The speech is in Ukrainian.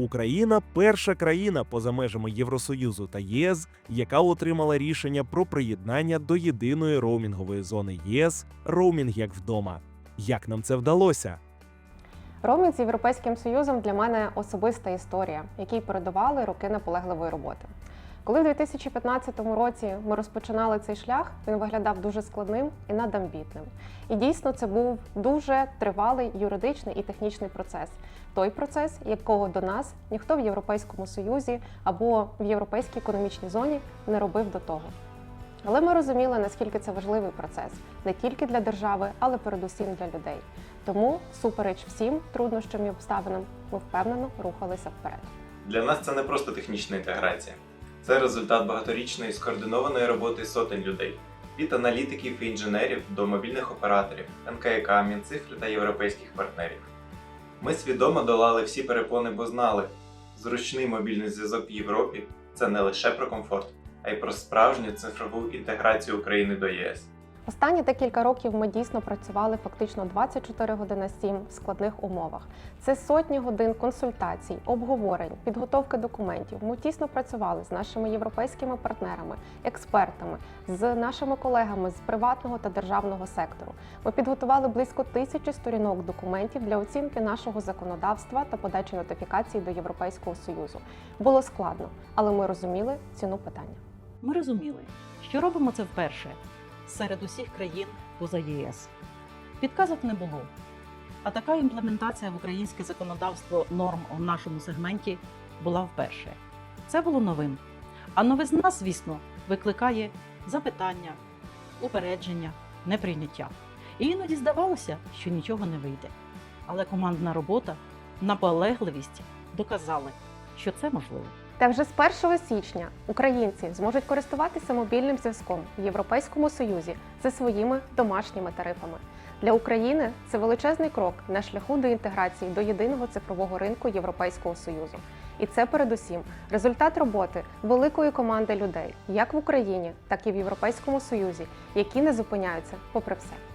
Україна перша країна поза межами Євросоюзу та ЄС, яка отримала рішення про приєднання до єдиної роумінгової зони ЄС роумінг як вдома. Як нам це вдалося? Роумінг з Європейським Союзом для мене особиста історія, якій передували роки наполегливої роботи. Коли в 2015 році ми розпочинали цей шлях, він виглядав дуже складним і надамбітним. І дійсно це був дуже тривалий юридичний і технічний процес. Той процес, якого до нас ніхто в Європейському Союзі або в Європейській економічній зоні не робив до того. Але ми розуміли, наскільки це важливий процес не тільки для держави, але передусім для людей. Тому, всупереч всім труднощам і обставинам, ми впевнено рухалися вперед. Для нас це не просто технічна інтеграція, це результат багаторічної скоординованої роботи сотень людей від аналітиків і інженерів до мобільних операторів, НКК, Мінцифри та європейських партнерів. Ми свідомо долали всі перепони, бо знали, зручний мобільний зв'язок в Європі це не лише про комфорт, а й про справжню цифрову інтеграцію України до ЄС. Останні декілька років ми дійсно працювали фактично 24 години на 7 в складних умовах. Це сотні годин консультацій, обговорень, підготовки документів. Ми тісно працювали з нашими європейськими партнерами, експертами, з нашими колегами з приватного та державного сектору. Ми підготували близько тисячі сторінок документів для оцінки нашого законодавства та подачі нотифікацій до Європейського союзу. Було складно, але ми розуміли ціну питання. Ми розуміли, що робимо це вперше серед усіх країн поза ЄС. Підказок не було. А така імплементація в українське законодавство норм у нашому сегменті була вперше. Це було новим. А новизна, звісно, викликає запитання, упередження, неприйняття. І іноді здавалося, що нічого не вийде. Але командна робота, наполегливість доказали, що це можливо. Та вже з 1 січня українці зможуть користуватися мобільним зв'язком в Європейському Союзі за своїми домашніми тарифами. Для України це величезний крок на шляху до інтеграції до єдиного цифрового ринку Європейського Союзу. І це передусім результат роботи великої команди людей, як в Україні, так і в Європейському Союзі, які не зупиняються попри все.